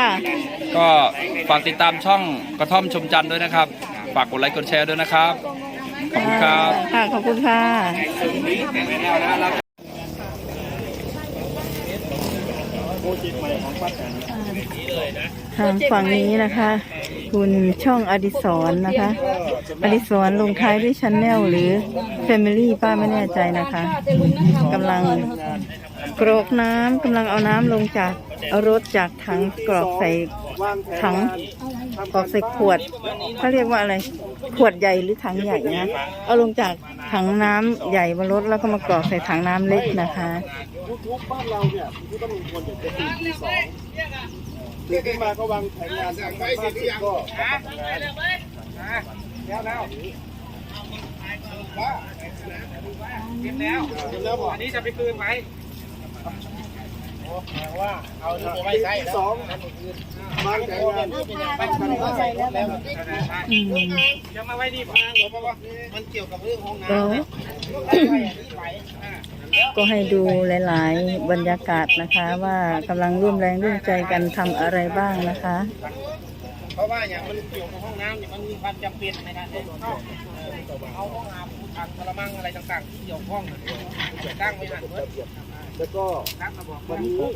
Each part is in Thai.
ค่ะก็ฝากติดตามช่องกระท่อมชมจันทร์ด้วยนะครับ ฝากกดไลค์กดแชร์ด้วยนะครับ ขอบคุณครับ ค่ะ ขอบคุณค่ะทางฝั่งนี้นะคะ คุณช่องอดิศรนะคะ อดิศรลงท้ายด้วยชันแนลหรือ Family ป้าไม่แน่ใจนะคะกำลังกรอกน้ำกำลังเอาน้ำลงจาก เอารถจากถังกรอกใส่ถังกรอกใส่ขวดเขาเรียกว่าอะไร ขวดใหญ่หรือถังใหญ่นะ เอาลงจากถังน้ำใหญ่บนรถแล้วก็มากรอกใส่ถังน้ำเล็กนะคะทูบบ้านเราเนี่ยที่ต้องมีคนเนี่ยจะตื่นที่สองตื่นขึ้นมาก็วางแผนงานทางบ้านเสร็จก็ทำงานแล้วแล้วเก็บแล้วเก็บแล้วอันนี้จะไปคืนไหม ว่าเอาไปไว้ใช้สองวางแผนงานไปกันก็ใส่แล้วอืมจะมาไว้นี่พางเพราะว่ามันเกี่ยวกับเรื่องห้องน้ก็ก็ให้ดูหลาย ๆ บรรยากาศนะคะว่ากำลังร่วมแรงร่วมใจกันทำอะไรบ้างนะคะำเพราะว่าอย่างมันเกี่ยวกับห้องน้ำเนี่ยมันมีความจำเป็นในการเดินเข้าเอาห้องน้ำทางกระมังอะไรต่าง ๆ ที่เกี่ยวข้องเนี่ยตั้งไว้หันเพื่อ แล้วก็ตั้งมาบอกวัว่านนี้ไม่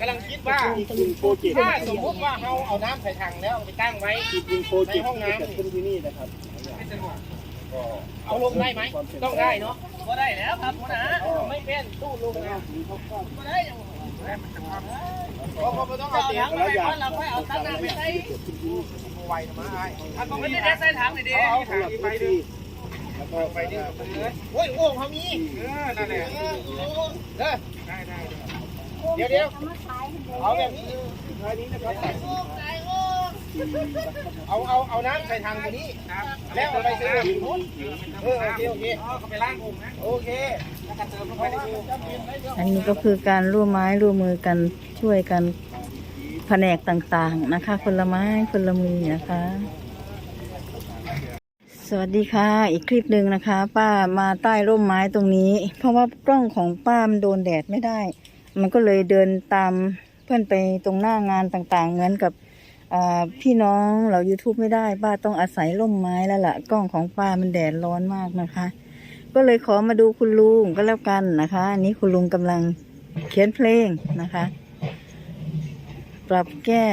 กำลังคิดว่ากินโปรเจกต์ถ้าสมมติว่าเราเอาน้ำใส่ถังแล้วเอาไปตั้งไว้กินโปรเจกต์ที่จะเกิดขึ้นที่นี่นะครับไม่สะดวกเอาลงได้ไหมต้องได้เนาะก็ได้แล้วครับหัวหน้าไม่เป็นตู้ลงนะก็ได้ยังเพราะเขาต้องเอาเตียงแล้วอยากเราค่อยเอาตั้งหน้าไปใส่ไวนะมาไอ้ถ้าต้องไม่ได้ใส่ถังเลยดิเอาถัสำงหรับ ไปดิโอ้ยโอ่งเขามีเออนั่นแหละเด้อได้ได้เดี๋ยวเดี๋ยวเอาแบบนี้ท้ายนี้นะครับเอาเอาเอาน้ำใส่ถังตัวนี้แล้วเอาไปซื้อนู้นเออโอเคโอเคเขาไปล้างองนะโอเคแล้วก็เติมลงไปในตู้อันนี้ก็คือการร่วมไม้ร่วมมือกันช่วยกันแผนกต่างๆนะคะ คนละไม้คนละมือนะคะ สวัสดีค่ะ อีกคลิปหนึ่งนะคะ ป้ามาใต้ร่มไม้ตรงนี้ เพราะว่ากล้องของป้ามันโดนแดดไม่ได้ มันก็เลยเดินตามเพื่อนไปตรงหน้างานต่างๆ เหมือนกับพี่น้องเรา YouTube ไม่ได้ป้าต้องอาศัยร่มไม้แล้วล่ะ กล้องของป้ามันแดดร้อนมากนะคะ ก็เลยขอมาดูคุณลุงก็แล้วกันนะคะ อันนี้คุณลุงกำลังเขียนเพลงนะคะ ปรับแก้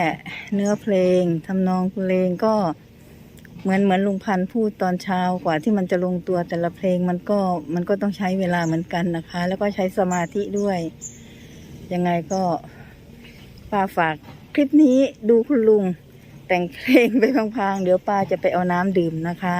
เนื้อเพลงทำนองเพลงก็ เหมือนเหมือนลุงพันธ์พูดตอนเช้ากว่าที่มันจะลงตัวแต่ละเพลงมันก็มันก็ต้องใช้เวลาเหมือนกันนะคะ แล้วก็ใช้สมาธิด้วย ยังไงก็ป้าฝากคลิปนี้ดูคุณลุง แต่งเพลงไปพังๆ เดี๋ยวป้าจะไปเอาน้ำดื่มนะคะ